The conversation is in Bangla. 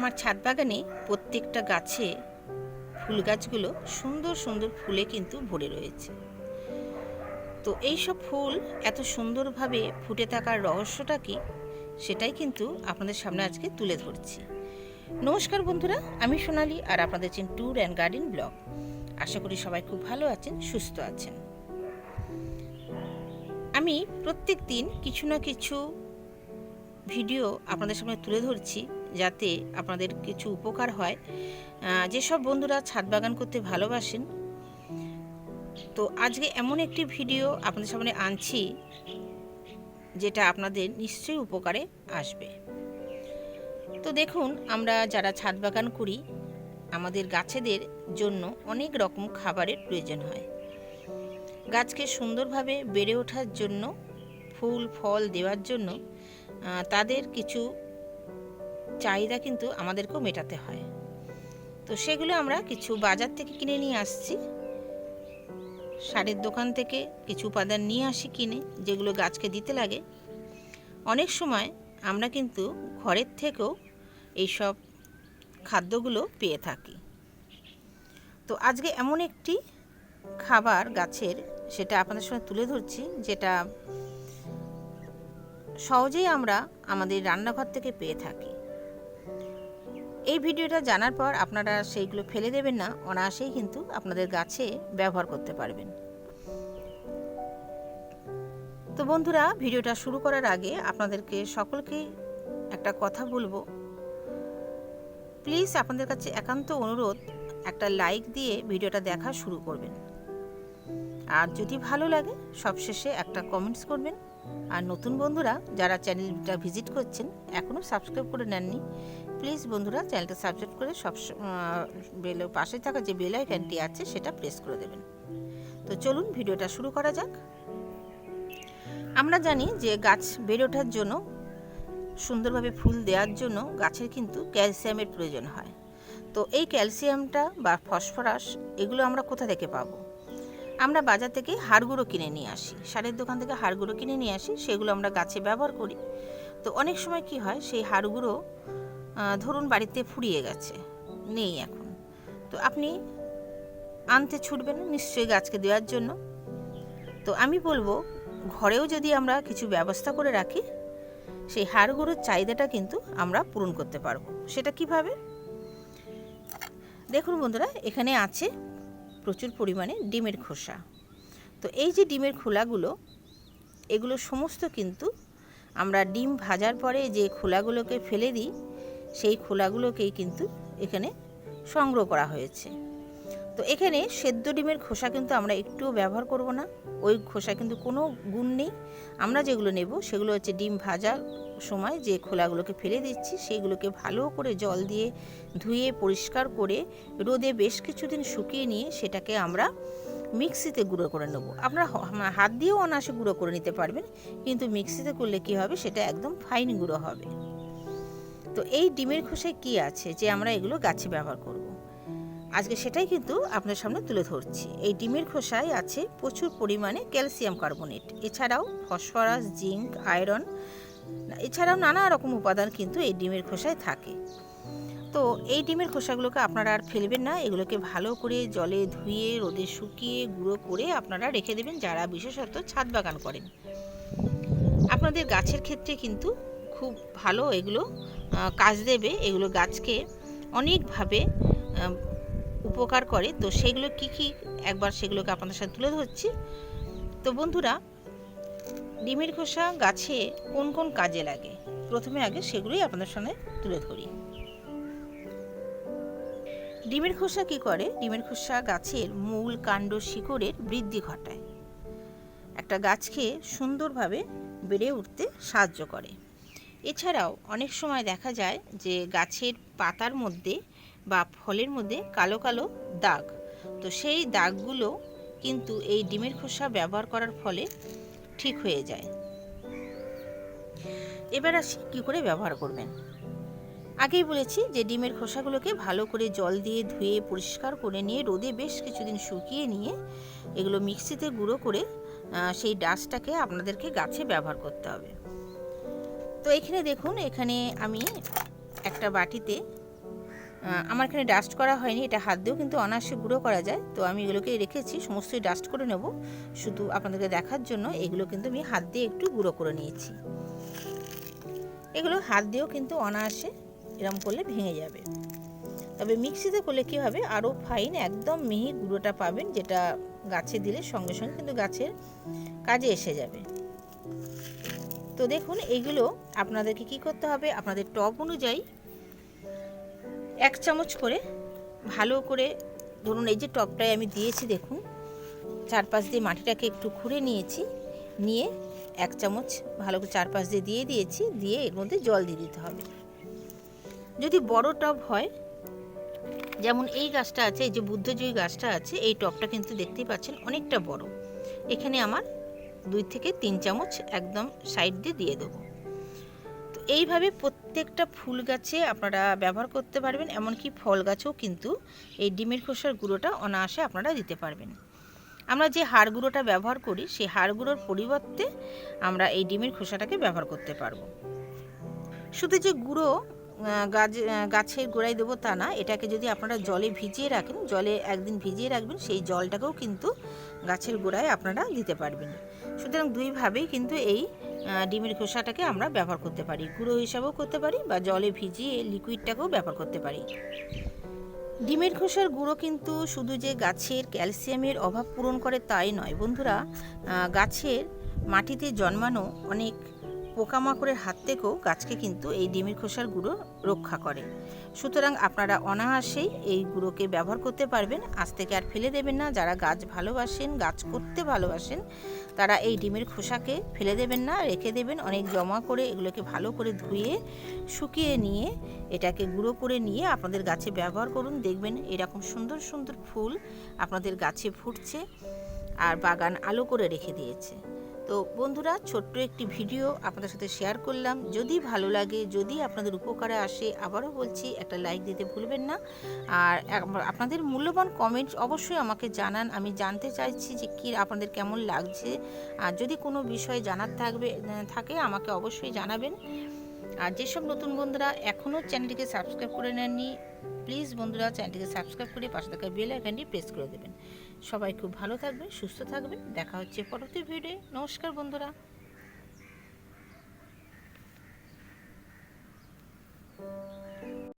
আমার ছাদ বাগানে প্রত্যেকটা গাছে ফুল গাছগুলো সুন্দর সুন্দর ফুলে কিন্তু ভরে রয়েছে। তো এই সব ফুল এত সুন্দরভাবে ফুটে থাকার রহস্যটা কি? সেটাই কিন্তু আপনাদের সামনে আজকে তুলে ধরছি। নমস্কার বন্ধুরা, আমি সোনালি আর আপনাদের chain tour and garden blog. আশা করি সবাই খুব ভালো আছেন, সুস্থ আছেন। আমি প্রত্যেক দিন কিছু না কিছু ভিডিও আপনাদের সামনে তুলে ধরছি। যাতে আপনাদের কিছু উপকার হয়। যেসব বন্ধুরা ছাদ বাগান করতে ভালোবাসেন, তো আজকে এমন একটি ভিডিও আপনাদের সামনে আনছি, যেটা আপনাদের নিশ্চয়ই উপকারে আসবে। তো দেখুন, আমরা যারা ছাদ বাগান করি, আমাদের গাছেদের জন্য অনেক রকম খাবারের প্রয়োজন হয়। গাছকে সুন্দরভাবে বেড়ে ওঠার জন্য, ফুল, ফল দেওয়ার জন্য তাদের কিছু চাহিদা কিন্তু আমাদেরকেও মেটাতে হয়। তো সেগুলো আমরা কিছু বাজার থেকে কিনে নিয়ে আসছি। সারের দোকান থেকে কিছু উপাদান নিয়ে আসি কিনে, যেগুলো গাছকে দিতে লাগে। অনেক সময় আমরা কিন্তু ঘরের থেকেও এইসব খাদ্যগুলো পেয়ে থাকি। তো আজকে এমন একটি খাবার গাছের, সেটা আপনাদের সঙ্গে তুলে ধরছি, যেটা সহজেই আমরা আমাদের রান্নাঘর থেকে পেয়ে থাকি। এই ভিডিওটা জানার পর আপনারা সেইগুলো ফেলে দেবেন না, অনায়াসেই কিন্তু আপনাদের গাছে ব্যবহার করতে পারবেন। তো বন্ধুরা, ভিডিওটা শুরু করার আগে আপনাদেরকে সকলকে একটা কথা বলব। প্লিজ আপনাদের কাছে একান্ত অনুরোধ, একটা লাইক দিয়ে ভিডিওটা দেখা শুরু করবেন। আর যদি ভালো লাগে, সবশেষে একটা কমেন্টস করবেন। আর নতুন বন্ধুরা, যারা চ্যানেলটা ভিজিট করছেন, এখনও সাবস্ক্রাইব করে নেননি প্লিজ বন্ধুরা চ্যানেলটা সাবস্ক্রাইব করে সব বেল পাশে থাকা যে বেল আইকনটি আছে সেটা প্রেস করে দেবেন। তো চলুন ভিডিওটা শুরু করা যাক। আমরা জানি যে গাছ বেড়ে ওঠার জন্য, সুন্দরভাবে ফুল দেওয়ার জন্য গাছের কিন্তু ক্যালসিয়ামের প্রয়োজন হয়। তো এই ক্যালসিয়ামটা বা ফসফরাস এগুলো আমরা কোথা থেকে পাবো? আমরা বাজার থেকে হাড়গুঁড়ো কিনে নিয়ে আসি। সারের দোকান থেকে হাড়গুঁড়ো কিনে নিয়ে আসি, সেগুলো আমরা গাছে ব্যবহার করি। তো অনেক সময় কি হয়, সেই হাড়গুঁড়ো ধরুন বাড়িতে ফুরিয়ে গেছে, নেই এখন। তো আপনি আনতে ছুটবেন নিশ্চয়ই গাছকে দেওয়ার জন্য। তো আমি বলব, ঘরেও যদি আমরা কিছু ব্যবস্থা করে রাখি, সেই হাড়গুঁড়োর চাহিদাটা কিন্তু আমরা পূরণ করতে পারব। সেটা কীভাবে? দেখুন বন্ধুরা, এখানে আছে প্রচুর পরিমাণে ডিমের খোসা। তো এই যে ডিমের খোলাগুলো, এগুলো সমস্ত কিন্তু আমরা ডিম ভাজার পরে যে খোলাগুলোকে ফেলে দিই সেই খোলাগুলোকেই কিন্তু এখানে সংগ্রহ করা হয়েছে। তো এখানে সেদ্ধ ডিমের খোসা কিন্তু আমরা একটুও ব্যবহার করব না। ওই খোসা কিন্তু কোনো গুণ নেই। আমরা যেগুলো নেব সেগুলো হচ্ছে ডিম ভাজার সময় যে খোলাগুলোকে ফেলে দিচ্ছি সেইগুলোকে ভালো করে জল দিয়ে ধুয়ে পরিষ্কার করে রোদে বেশ কিছুদিন শুকিয়ে নিয়ে সেটাকে আমরা মিক্সিতে গুঁড়ো করে নেব। আপনারা হাত দিয়েও অনায়াসে গুঁড়ো করে নিতে পারবেন, কিন্তু মিক্সিতে করলে কি হবে? সেটা একদম ফাইন গুঁড়ো হবে। তো এই ডিমের খোসায় কি আছে যে আমরা এগুলো গাছে ব্যবহার করব। আজকে সেটাই কিন্তু আপনার সামনে তুলে ধরছি। এই ডিমের খোসায় আছে প্রচুর পরিমাণে ক্যালসিয়াম কার্বনেট। এছাড়াও ফসফরাস, জিঙ্ক, আয়রন, এছাড়াও নানা রকম উপাদান কিন্তু এই ডিমের খোসায় থাকে। তো এই ডিমের খোসাগুলোকে আপনারা আর ফেলবেন না, এগুলোকে ভালো করে জলে ধুয়ে, রোদে শুকিয়ে, গুঁড়ো করে আপনারা রেখে দেবেন যারা বিশেষত ছাদ বাগান করেন। আপনাদের গাছের ক্ষেত্রে কিন্তু খুব ভালো এগুলো কাজ দেবে এগুলো গাছকে অনেকভাবে উপকার করে। তো সেগুলো কি কি, একবার সেগুলোকে আপনাদের সাথে তুলে ধরছি। তো বন্ধুরা, ডিমের খোসা গাছে কোন কোন কাজে লাগে? প্রথমে আগে সেগুলোই আপনাদের সামনে তুলে ধরি। ডিমের খোসা কি করে? ডিমের খোসা গাছের মূল কাণ্ড শিকড়ের বৃদ্ধি ঘটায়। একটা গাছকে সুন্দরভাবে বেড়ে উঠতে সাহায্য করে। এছাড়াও অনেক সময় দেখা যায় যে গাছের পাতার মধ্যে বা ফলের মধ্যে কালো কালো দাগ। তো সেই দাগগুলো কিন্তু এই ডিমের খোসা ব্যবহার করার ফলে ঠিক হয়ে যায়। এবার আসি কী করে ব্যবহার করবেন? আগেই বলেছি যে ডিমের খোসাগুলোকে ভালো করে জল দিয়ে ধুয়ে, পরিষ্কার করে নিয়ে, রোদে বেশ কিছুদিন শুকিয়ে নিয়ে এগুলো মিক্সিতে গুঁড়ো করে সেই ডাস্টটাকে আপনাদেরকে গাছে ব্যবহার করতে হবে। তো এখানে দেখুন, এখানে আমি একটা বাটিতে আমার এখানে ডাস্ট করা হয়নি, এটা হাত দিয়েও কিন্তু অনায়াসে গুঁড়ো করা যায়। তো আমি এগুলোকে রেখেছি, সমস্তই ডাস্ট করে নেব। শুধু আপনাদেরকে দেখার জন্য এগুলো কিন্তু আমি হাত দিয়ে একটু গুঁড়ো করে নিয়েছি। এগুলো হাত দিয়েও কিন্তু অনায়াসে এরম করলে ভেঙে যাবে। তবে মিক্সিতে করলে কী হবে, আরও ফাইন একদম মিহি গুঁড়োটা পাবেন, যেটা গাছে দিলে সঙ্গে সঙ্গে কিন্তু গাছের কাজে এসে যাবে। তো দেখুন, এইগুলো আপনাদেরকে কি করতে হবে? আপনাদের টপ অনুযায়ী এক চামচ করে ভালো করে ধরুন, এই যে টপটায় আমি দিয়েছি, দেখুন, চারপাশ দিয়ে মাটিটাকে একটু খুঁড়ে নিয়েছি, নিয়ে এক চামচ ভালো করে চারপাশ দিয়ে দিয়ে দিয়েছি, দিয়ে এর মধ্যে জল দিয়ে দিতে হবে। যদি বড় টব হয়, যেমন এই গাছটা আছে, এই যে বুদ্ধজয়ী গাছটা আছে, এই টবটা কিন্তু দেখতেই পাচ্ছেন অনেকটা বড়। এখানে আমার দুই থেকে তিন চামচ একদম সাইড দিয়ে দিয়ে দেবো। তো এইভাবে প্রত্যেকটা ফুল গাছে আপনারা ব্যবহার করতে পারবেন, এমনকি ফল গাছেও কিন্তু এই ডিমের খোসার গুঁড়োটা অনায়াসে আপনারা দিতে পারবেন। আমরা যে হাড় গুঁড়োটা ব্যবহার করি, সেই হাড় গুঁড়োর পরিবর্তে আমরা এই ডিমের খোসাটাকে ব্যবহার করতে পারব। শুধু যে গুঁড়ো গাছ গাছের গোড়ায় দেবো তা না, এটাকে যদি আপনারা জলে ভিজিয়ে রাখেন, জলে একদিন ভিজিয়ে রাখবেন, সেই জলটাকেও কিন্তু গাছের গোড়ায় আপনারা দিতে পারবেন। সুতরাং দুইভাবেই কিন্তু এই ডিমের খোসাটাকে আমরা ব্যবহার করতে পারি। গুঁড়ো হিসাবেও করতে পারি বা জলে ভিজিয়ে লিকুইডটাকেও ব্যবহার করতে পারি। ডিমের খোসার গুঁড়ো কিন্তু শুধু যে গাছের ক্যালসিয়ামের অভাব পূরণ করে তাই নয়। বন্ধুরা গাছের মাটিতে জন্মানো অনেক পোকামাকড়ের হাত থেকেও গাছকে কিন্তু এই ডিমের খোসার গুঁড়ো রক্ষা করে। সুতরাং আপনারা অনায়াসেই এই গুঁড়োকে ব্যবহার করতে পারবেন। আজ থেকে আর ফেলে দেবেন না। যারা গাছ ভালোবাসেন, গাছ করতে ভালোবাসেন, তারা এই ডিমের খোসাকে ফেলে দেবেন না। রেখে দেবেন, অনেক জমা করে এগুলোকে ভালো করে ধুয়ে, শুকিয়ে নিয়ে এটাকে গুঁড়ো করে নিয়ে আপনাদের গাছে ব্যবহার করুন। দেখবেন এরকম সুন্দর সুন্দর ফুল আপনাদের গাছে ফুটছে আর বাগান আলো করে রেখে দিয়েছে। তো বন্ধুরা, ছোট্ট একটি ভিডিও আপনাদের সাথে শেয়ার করলাম। যদি ভালো লাগে, যদি আপনাদের উপকারে আসে, আবারও বলছি, একটা লাইক দিতে ভুলবেন না। আর আপনাদের মূল্যবান কমেন্ট অবশ্যই আমাকে জানান। আমি জানতে চাইছি যে কী আপনাদের কেমন লাগছে। আর যদি কোনো বিষয় জানার থাকবে, থাকে, আমাকে অবশ্যই জানাবেন। আর যেসব নতুন বন্ধুরা এখনও চ্যানেলটিকে সাবস্ক্রাইব করে নেননি প্লিজ বন্ধুরা চ্যানেলটিকে সাবস্ক্রাইব করে পাশে থাকা বেল আইকনটি প্রেস করে দেবেন। সবাই খুব ভালো থাকবেন সুস্থ থাকবেন দেখা হচ্ছে পরবর্তী ভিডিও নমস্কার বন্ধুরা।